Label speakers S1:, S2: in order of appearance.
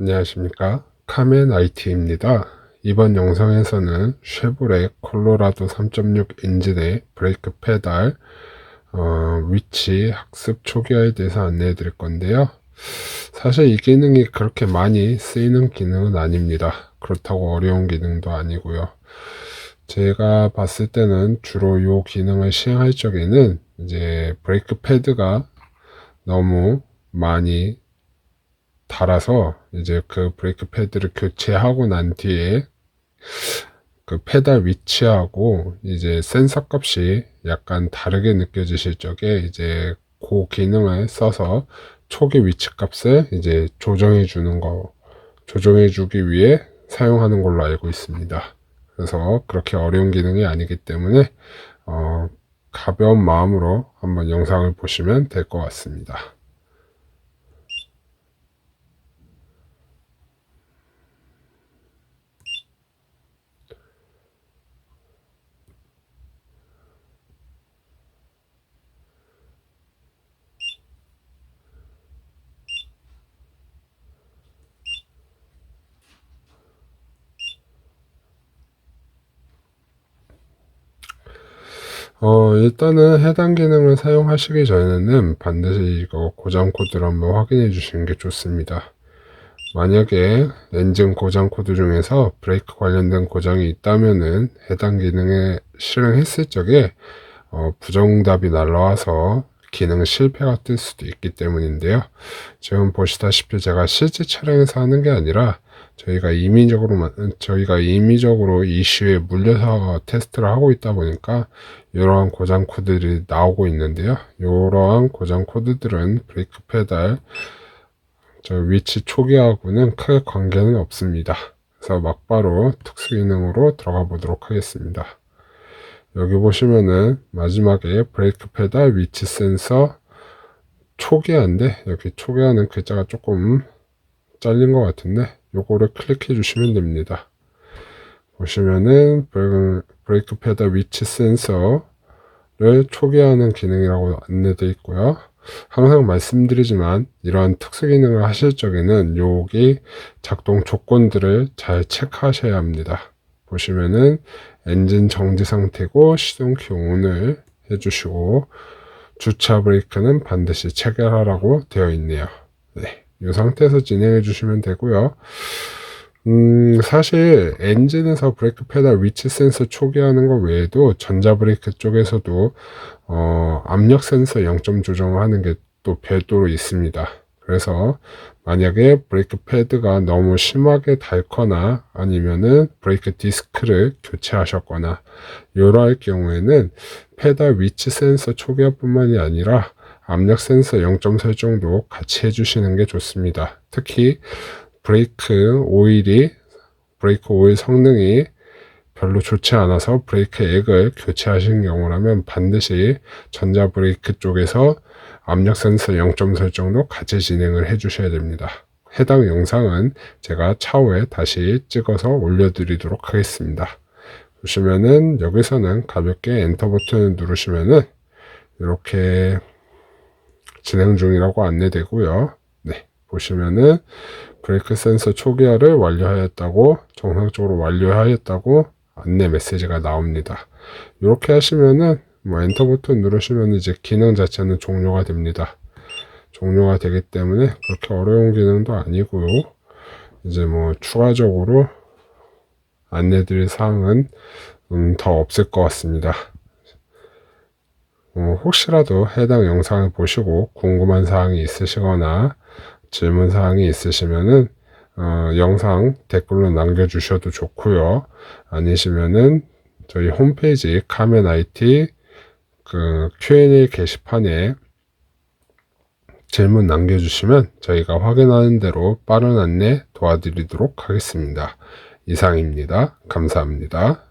S1: 안녕하십니까. 카멘 IT입니다. 이번 영상에서는 쉐보레 콜로라도 3.6 엔진의 브레이크 페달 어, 위치 학습 초기화에 대해서 안내해 드릴 건데요. 사실 이 기능이 그렇게 많이 쓰이는 기능은 아닙니다. 그렇다고 어려운 기능도 아니고요. 제가 봤을 때는 주로 이 기능을 시행할 적에는 이제 브레이크 패드가 너무 많이 달아서 이제 그 브레이크 패드를 교체하고 난 뒤에 그 페달 위치하고 이제 센서 값이 약간 다르게 느껴지실 적에 이제 그 기능을 써서 초기 위치 값을 이제 조정해 주는 거 조정해 주기 위해 사용하는 걸로 알고 있습니다. 그래서 그렇게 어려운 기능이 아니기 때문에 어, 가벼운 마음으로 한번 영상을 보시면 될 것 같습니다. 어, 일단은 해당 기능을 사용하시기 전에는 반드시 이거 고장 코드를 한번 확인해 주시는 게 좋습니다. 만약에 엔진 고장 코드 중에서 브레이크 관련된 고장이 있다면은 해당 기능에 실행했을 적에 어, 부정답이 날라와서 기능 실패가 뜰 수도 있기 때문인데요. 지금 보시다시피 제가 실제 차량에서 하는 게 아니라 저희가 임의적으로 저희가 임의적으로 이슈에 물려서 테스트를 하고 있다 보니까 이러한 고장 코드들이 나오고 있는데요. 이러한 고장 코드들은 브레이크 페달 저 위치 초기하고는 크게 관계는 없습니다. 그래서 막바로 특수 기능으로 들어가 보도록 하겠습니다. 여기 보시면은 마지막에 브레이크 페달 위치 센서 초기화인데 여기 초기화는 글자가 조금 잘린 것 같은데 요거를 클릭해 주시면 됩니다. 보시면은 브레이크 페달 위치 센서를 초기화하는 기능이라고 안내되어 있고요. 항상 말씀드리지만 이러한 특수 기능을 하실 적에는 여기 작동 조건들을 잘 체크하셔야 합니다. 보시면은 엔진 정지 상태고 시동키 온을 해주시고 주차 브레이크는 반드시 체결하라고 되어 있네요. 네. 이 상태에서 진행해 주시면 되고요. 음, 사실 엔진에서 브레이크 페달 위치 센서 초기화하는 것 외에도 전자 브레이크 쪽에서도 어, 압력 센서 0점 조정하는 게 또 별도로 있습니다. 그래서 만약에 브레이크 패드가 너무 심하게 닳거나 아니면은 브레이크 디스크를 교체하셨거나 이러할 경우에는 페달 위치 센서 초기화뿐만이 아니라 압력 센서 0점 설정도 같이 해주시는 게 좋습니다. 특히 브레이크 오일이 브레이크 오일 성능이 별로 좋지 않아서 브레이크 액을 교체하신 경우라면 반드시 전자 브레이크 쪽에서 압력 센서 0점 설정도 같이 진행을 해 주셔야 됩니다. 해당 영상은 제가 차후에 다시 찍어서 올려드리도록 하겠습니다. 보시면은 여기서는 가볍게 엔터 버튼을 누르시면은 이렇게 진행 중이라고 안내되고요. 네, 보시면은 브레이크 센서 초기화를 완료하였다고 정상적으로 완료하였다고 안내 메시지가 나옵니다. 이렇게 하시면은 뭐 엔터 버튼 누르시면 이제 기능 자체는 종료가 됩니다. 종료가 되기 때문에 그렇게 어려운 기능도 아니고요. 이제 뭐 추가적으로 안내드릴 사항은 음, 더 없을 것 같습니다. 어, 혹시라도 해당 영상을 보시고 궁금한 사항이 있으시거나 질문 사항이 있으시면은 어, 영상 댓글로 남겨주셔도 좋고요. 아니시면은 저희 홈페이지 카멘 IT 그 Q&A 게시판에 질문 남겨주시면 저희가 확인하는 대로 빠른 안내 도와드리도록 하겠습니다. 이상입니다. 감사합니다.